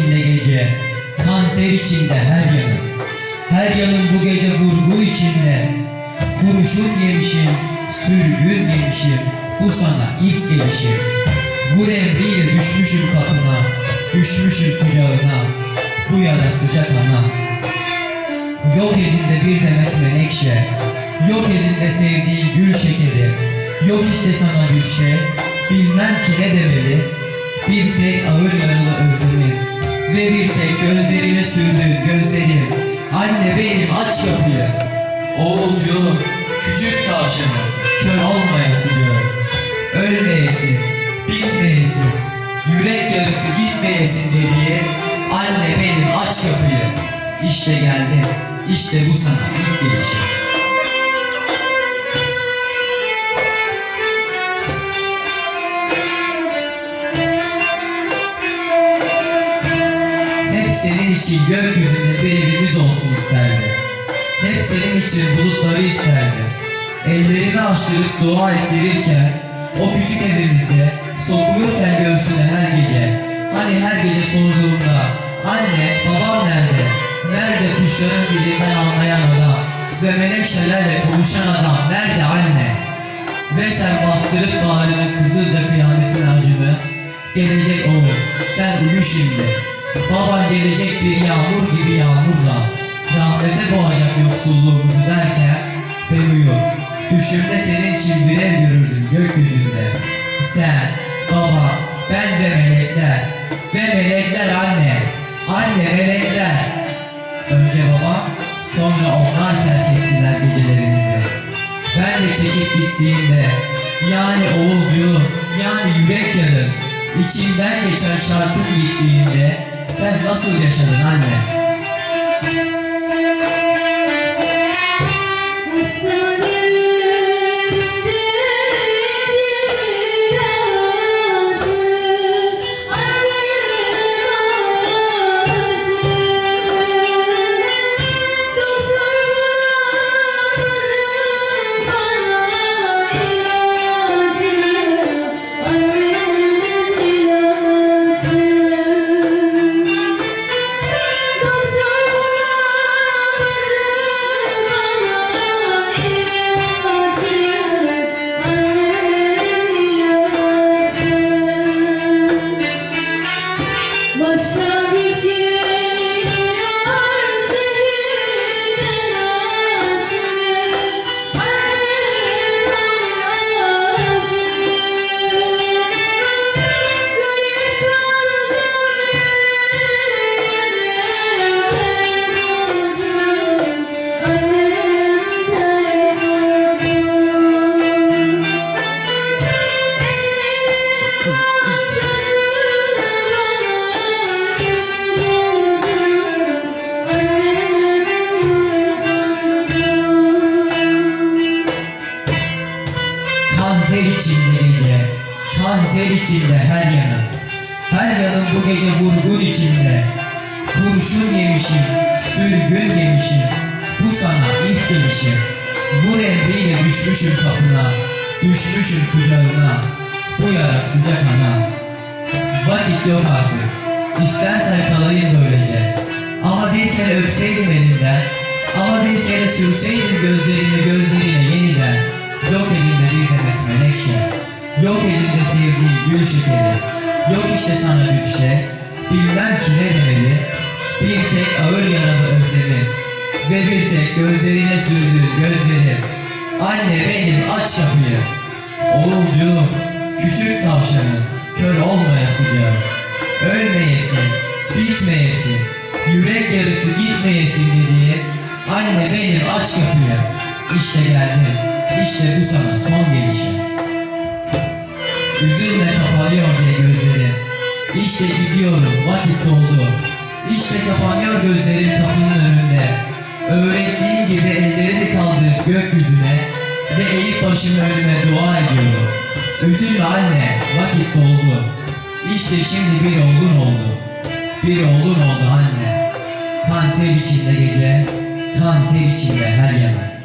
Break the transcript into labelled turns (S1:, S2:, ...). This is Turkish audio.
S1: içinde gece, kan ter içinde her yanım. Her yanım bu gece vurgun içinde, kuruşun yemişim, sürgün yemişim, bu sana ilk gelişim. Bu emriyle düşmüşüm kapına, düşmüşüm kucağına, bu yara sıcak ana. Yok elinde bir demet menekşe, yok elinde sevdiği gül şekeri, yok işte sana bir şey, bilmem ki ne demeli, bir tek ağır yaralı özlemi, ve bir tek gözlerine sürdüğün gözlerim. Anne benim aç kapıyı, oğulcuğum, küçük tavşanım, kör olmayasıcığım, ölmeyesin, bitmeyesin, yürek yarısı gitmeyesin dediği anne benim aç kapıyı. İşte geldim, işte bu sana ilk gelişim. İçin gökyüzünde bir evimiz olsun isterdi. Hep senin için bulutları isterdi. Ellerimi açtırıp dua ettirirken, o küçük evimizde sokulurken göğsüne her gece, hani her gece sorduğumda, anne babam nerede? Nerede kuşların dilinden anlayan adam ve menekşelerle konuşan adam nerede anne? Ve sen bastırıp bağrını kızılca kıyametin acını Gelecek oğlum sen uyu şimdi Baban gelecek bir yağmur gibi yağmurla Rahmete boğacak yoksulluğumuzu derken Ben uyur Düşümde senin için bir ev görürdüm gökyüzünde. Sen, baba, ben ve melekler Ve melekler anne Anne melekler. Önce babam sonra onlar terk ettiler gecelerimizi. Ben de çekip gittiğimde yani oğulcuğum yani yürek yarın içimden geçen şarkın bittiğinde sen nasıl yaşadın anne?
S2: Doktor
S1: bu gece vurgun içinde. Kurşun yemişim, sürgün yemişim. Bu sana ilk gelişim. Vur emriyle düşmüşüm kapına, düşmüşüm kucağına. Bu yara sıcak ana. Vakit yok artık. İstersen kalayım böylece. Ama bir kere öpseydim elinden, ama bir kere sürseydim gözlerine gözlerine yeniden. Yok elinde bir demet menekşe, yok elinde sevdiğin gül şekeri. Yok işte sana bir şey, bilmem ki ne demeli. Bir tek ağır yaralı özlemim ve bir tek gözlerine sürdüğün gözlerim. Anne benim aç kapıyı. Oğulcuğum, küçük tavşanın, kör olmayasıca. Ölmeyesin, bitmeyesin, yürek yarısı gitmeyesin dediği anne benim aç kapıyı. İşte geldim, işte bu sana son gelişim. Üzülme kapanıyor diye gözlerim. İşte gidiyorum, vakit doldu. İşte kapanıyor gözlerim kapının önünde. Öğrettiğin gibi ellerimi kaldırıp gökyüzüne ve eğip başımı önüme dua ediyorum. Üzülme anne, vakit doldu. İşte şimdi bir oğlun oldu. Bir oğlun oldu anne. Kan ter içinde gece, kan ter içinde her yana.